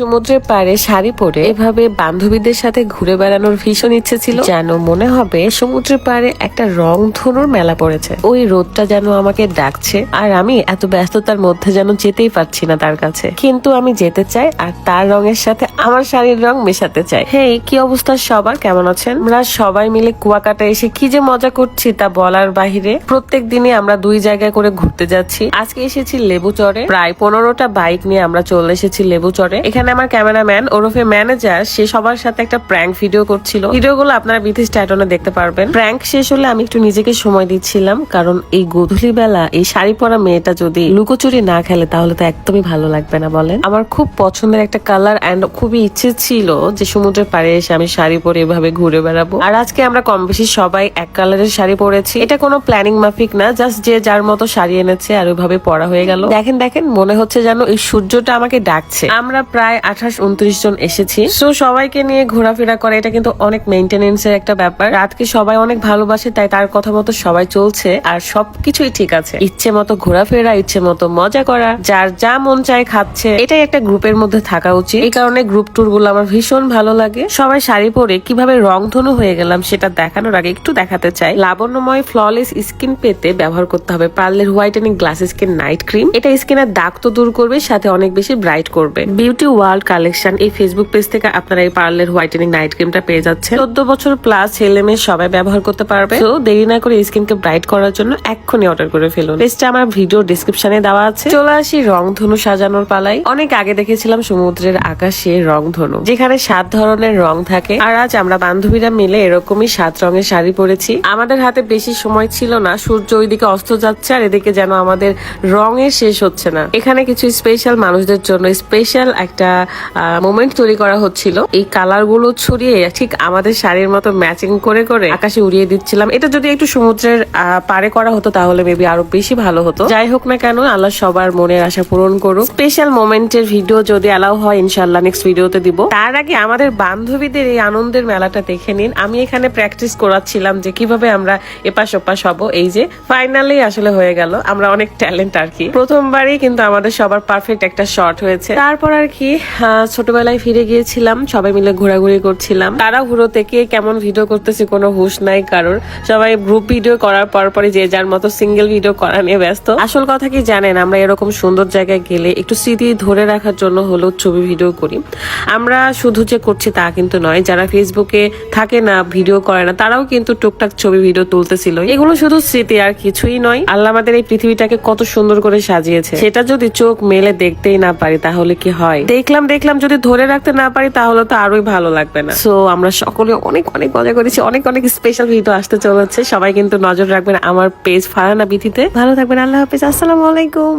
সমুদ্রের পাড়ে শাড়ি পরে এভাবে বান্ধবীদের সাথে ঘুরে বেড়ানোর ভীষণ ইচ্ছে ছিল। যেন মনে হবে সমুদ্রের পাড়ে একটা রং ধনুর মেলা পড়েছে। ওই রোদটা যেন আমাকে ডাকছে আর আমি এত ব্যস্ততার মধ্যে যেন যেতেই পারছি না তার কাছে। কিন্তু আমি যেতে চাই আর তার রঙের সাথে আমার শাড়ির রং মেশাতে চাই। হেই, কি অবস্থা সবার? কেমন আছেন? আমরা সবাই মিলে কুয়াকাটা এসে কি যে মজা করছি তা বলার বাহিরে প্রত্যেক দিনই আমরা দুই জায়গায় করে ঘুরতে যাচ্ছি। আজকে এসেছি লেবু চরে প্রায় পনেরোটা বাইক নিয়ে আমরা চলে এসেছি লেবু চরে এখানে আমার ক্যামেরাম্যান, ওরফে ম্যানেজার, সে সবার সাথে একটা প্র্যাঙ্ক ভিডিও করছিল। ভিডিওগুলো আপনারা বিথি স্ট্যাটনে দেখতে পারবেন। প্র্যাঙ্ক শেষ হলে আমি একটু নিজেকে সময় দিচ্ছিলাম, কারণ এই গধূলি বেলা এই শাড়ি পরা মেয়েটা যদি লুকোচুরি না খেলে, তাহলে তো একদমই ভালো লাগবে না বলেন। আমার খুব পছন্দের একটা কালার অ্যান্ড খুবই ইচ্ছে ছিল যে সমুদ্রের পাড়ে এসে আমি শাড়ি পরে এভাবে ঘুরে বেড়াবো। আর আজকে আমরা কম বেশি সবাই এক কালারের শাড়ি পরেছি। এটা কোনো প্ল্যানিং মাফিক না, জাস্ট যে যার মতো শাড়ি এনেছে আর ওইভাবে পরা হয়ে গেল। দেখেন দেখেন, মনে হচ্ছে যেন এই সূর্যটা আমাকে ডাকছে। আমরা প্রায় আঠাশ, উনত্রিশ জন এসেছি। সো সবাইকে নিয়ে ঘোরাফেরা করে, এটা কিন্তু অনেক মেনটেনেন্স এর একটা ব্যাপার। রাতকে সবাই অনেক ভালোবাসে, তাই তার কথা মতো সবাই চলছে, আর সবকিছুই ঠিক আছে। ইচ্ছে মতো ঘোরাফেরা, ইচ্ছে মতো মজা করা, যার যা মন চায় খাচ্ছে। এটাই একটা গ্রুপের মধ্যে থাকা উচিত। এই কারণে গ্রুপ ট্যুরগুলো আমার ভীষণ ভালো লাগে। সবাই শাড়ি পরে কীভাবে রংধনু হয়ে গেলাম, সেটা দেখানোর আগে একটু দেখাতে চাই। লাবণ্যময় ফ্ললেস স্কিন পেতে ব্যবহার করতে হবে। পার্লের whitening glass skin night cream এটা স্কিনের দাগ তো দূর করবে, সাথে অনেক বেশি ব্রাইট করবে। Beauty world collection. এই ফেসবুক পেজ থেকে আপনারা এই পার্লের হোয়াইটেনিং নাইট ক্রিমটা পেয়ে যাচ্ছেন। চোদ্দ বছর প্লাস ছেলে মেয়ে সবাই ব্যবহার করতে পারবে। তো দেরি না করে স্কিনকে ব্রাইট করার জন্য এক্ষুনি অর্ডার করে ফেলুন। পেজটা আমার ভিডিও ডিসক্রিপশনে দেওয়া আছে। চলে আসি রংধনু সাজানোর পালাই অনেক আগে দেখেছিলাম সমুদ্রের আকাশে রংধনু, যেখানে সাত ধরনের রং থাকে। আর আজ আমরা বান্ধবীরা মিলে এরকমই সাত রঙের শাড়ি পরেছি। আমাদের হাতে বেশি সময় ছিল না, সূর্য ওইদিকে অস্ত যাচ্ছে আর এদিকে যেন আমাদের রঙের শেষ হচ্ছে না। এখানে কিছু স্পেশাল মানুষদের জন্য স্পেশাল একটা মোমেন্ট তৈরি করা হচ্ছিল। এই কালারগুলো ছড়িয়ে ঠিক আমাদের শাড়ির মতো ম্যাচিং করে করে আকাশে উড়িয়ে দিচ্ছিলাম। এটা যদি একটু সমুদ্রের পাড়ে করা হতো তাহলে মেবি আরও বেশি ভালো হতো। যাই হোক না কেন, আল্লাহ সবার মনের আশা পূরণ করুক। স্পেশাল মোমেন্টের ভিডিও যদি অ্যালাউ হয় ইনশাল্লাহ নেক্সট ভিডিওতে দিব। তার আগে আমাদের বান্ধবীদের এই আনন্দের মেলাটা দেখে নিন। আমি এখানে প্র্যাকটিস করাচ্ছিলাম যে কীভাবে আমরা এপাশ ওপাশ হব। এই যে ফাইনালি আসলে হয়ে গেল। আমরা অনেক ট্যালেন্ট আর কি। প্রথমবারই কিন্তু আমাদের সবার পারফেক্ট একটা শট হয়েছে। তারপর আর কি ছোটবেলায় ফিরে গিয়েছিলাম, সবাই মিলে ঘোরাঘুরি করছিলাম। তারা ঘুরো থেকে কেমন ভিডিও করতেছে কোনো হুশ নাই কারোর। সবাই গ্রুপ ভিডিও করার পর পরে যে যার মতো সিঙ্গেল ভিডিও করা নিয়ে ব্যস্ত। আসল কথা কি জানেন, আমরা এরকম সুন্দর জায়গায় গেলে একটু স্মৃতি ধরে রাখার জন্য হলো ছবি ভিডিও করি। আমরা শুধু যে করছি তা কিন্তু নয়, যারা ফেসবুকে থাকে না ভিডিও করে না, তারাও কিন্তু টুকটাক ছবি ভিডিও তুলতেছিল। এগুলো শুধু স্মৃতি আর কিছুই নয়, আল্লাহ আমাদের এই পৃথিবীটাকে কত সুন্দর করে সাজিয়েছে। সেটা যদি চোখ মেলে দেখতেই না পারি, তাহলে কি হয়? দেখলাম দেখলাম, যদি ধরে রাখতে না পারি, তাহলে তো আরোই ভালো লাগবে না। সো আমরা সকলে অনেক অনেক মজা করেছি, অনেক অনেক স্পেশাল ভিডিও আসতে চলেছে। সবাই কিন্তু নজর রাখবেন আমার পেজ ফারানা বিথিতে। ভালো থাকবেন, আল্লাহ হাফিজ, আসসালামু আলাইকুম।